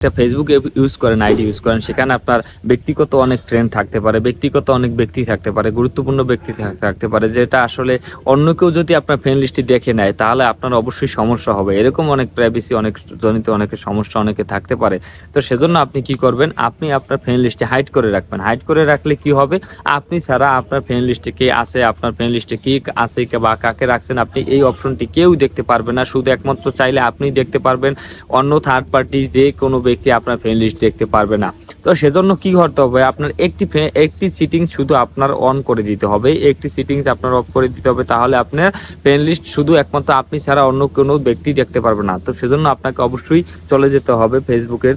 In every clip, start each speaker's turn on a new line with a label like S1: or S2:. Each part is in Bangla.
S1: একটা ফেসবুক ইউজ করেন আইডি ইউজ করেন, সেখানে আপনার ব্যক্তিগত অনেক ট্রেন্ড থাকতে পারে, ব্যক্তিগত অনেক ব্যক্তি থাকতে পারে, গুরুত্বপূর্ণ ব্যক্তি থাকতে পারে, যেটা আসলে অন্য কেউ যদি আপনার ফ্রেন্ড লিস্টটি দেখে নেয়, তাহলে আপনার অবশ্যই সমস্যা হবে। এরকম অনেক প্রাইভেসি অনেক জনিত অনেকের সমস্যা অনেকে থাকতে পারে। তো সেজন্য আপনি কি করবেন? আপনি আপনার ফ্রেন্ড লিস্টে হাইড করে রাখবেন। হাইড করে রাখলে কি হবে? আপনি ছাড়া আপনার ফ্রেন্ড লিস্টে কে আছে, আপনার ফ্রেন্ড লিস্টে কি আছে বা কাকে রাখছেন, আপনি এই অপশনটি কেউ দেখতে পারবে না। শুধু একমাত্র চাইলে আপনি দেখতে পারবেন। অন্য থার্ড পার্টি যে কোনো ব্যক্তি আপনার ফ্রেন্ড লিস্ট দেখতে পারবে না। তো সেজন্য কি করতে হবে? আপনার একটি একটি সিটিং শুধু আপনার অন করে দিতে হবে। একটি সিটিংস আপনার অফ করে দিতে হবে। তাহলে আপনার ফ্রেন্ড লিস্ট শুধু একমাত্র আপনি ছাড়া অন্য কোনো ব্যক্তি দেখতে পারবে না। তো সেজন্য আপনাকে অবশ্যই চলে যেতে হবে ফেসবুকের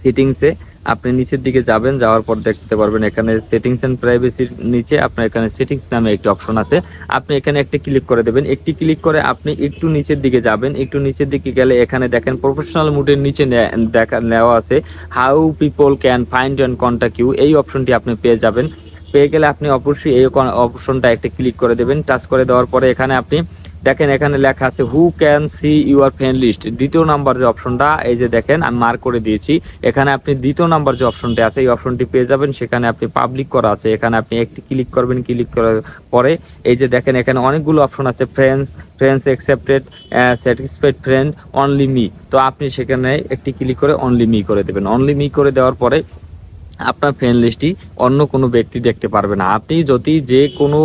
S1: সেটিংসে আপনি নিচের দিকে যাবেন, যাওয়ার পর দেখতে পারবেন এখানে সেটিংস এন্ড প্রাইভেসির নিচে আপনার এখানে সেটিংস নামে একটি অপশন আছে। আপনি এখানে একটি ক্লিক করে দেবেন। একটি ক্লিক করে আপনি একটু নিচের দিকে যাবেন। একটু নিচের দিকে গেলে এখানে দেখেন প্রফেশনাল মুডের নিচে দেখা নেওয়া আছে। How people can find and contact you এই অপশনটি আপনি পেয়ে যাবেন। পেয়ে গেলে আপনি অবশ্যই এই অপশনটা একটা ক্লিক করে দেবেন। টাচ করে দেওয়ার পরে এখানে আপনি দেখেন এখানে লেখা আছে who can see your friend list দ্বিতীয় নাম্বার যে অপশনটা, এই যে দেখেন, আমি মার্ক করে দিয়েছি। এখানে আপনি দ্বিতীয় নাম্বার যে অপশনটি আছে, এই অপশনটি পেয়ে যাবেন। সেখানে আপনি পাবলিক করা আছে। এখানে আপনি একটি ক্লিক করবেন ক্লিক করার পরে এই যে দেখেন, এখানে অনেকগুলো অপশন আছে friends friends accepted satisfied friend only me তো আপনি সেখানে একটি ক্লিক করে অনলি মি করে দেবেন। অনলি মি করে দেওয়ার পরে আপনার ফ্রেন্ড লিস্টটি অন্য কোনো ব্যক্তি দেখতে পারবে না। আপনি যদি যে কোনো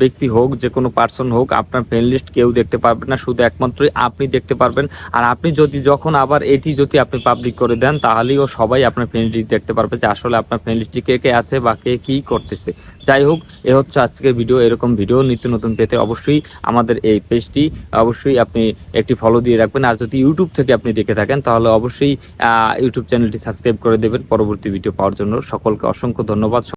S1: ব্যক্তি হোক, যে কোনো পার্সন হোক, আপনার ফ্রেন্ড লিস্ট কেউ দেখতে পারবে না, শুধু একমাত্রই আপনি দেখতে পারবেন। আর আপনি যদি যখন আবার এটি যদি আপনি পাবলিক করে দেন তাহলেও সবাই আপনার ফ্রেন্ড লিস্ট দেখতে পারবে যে আসলে আপনার ফ্রেন্ড লিস্টটি কে কে আছে বা কে কী করতেছে। যাই হোক, এ হচ্ছে আজকের ভিডিও এরকম ভিডিও নিত্য নতুন পেতে অবশ্যই আমাদের এই পেজটি অবশ্যই আপনি একটি ফলো দিয়ে রাখবেন। আর যদি ইউটিউব থেকে আপনি দেখে থাকেন, তাহলে অবশ্যই ইউটিউব চ্যানেলটি সাবস্ক্রাইব করে দেবেন। পরবর্তী ভিডিও পাওয়ার জন্য সকলকে অসংখ্য ধন্যবাদ।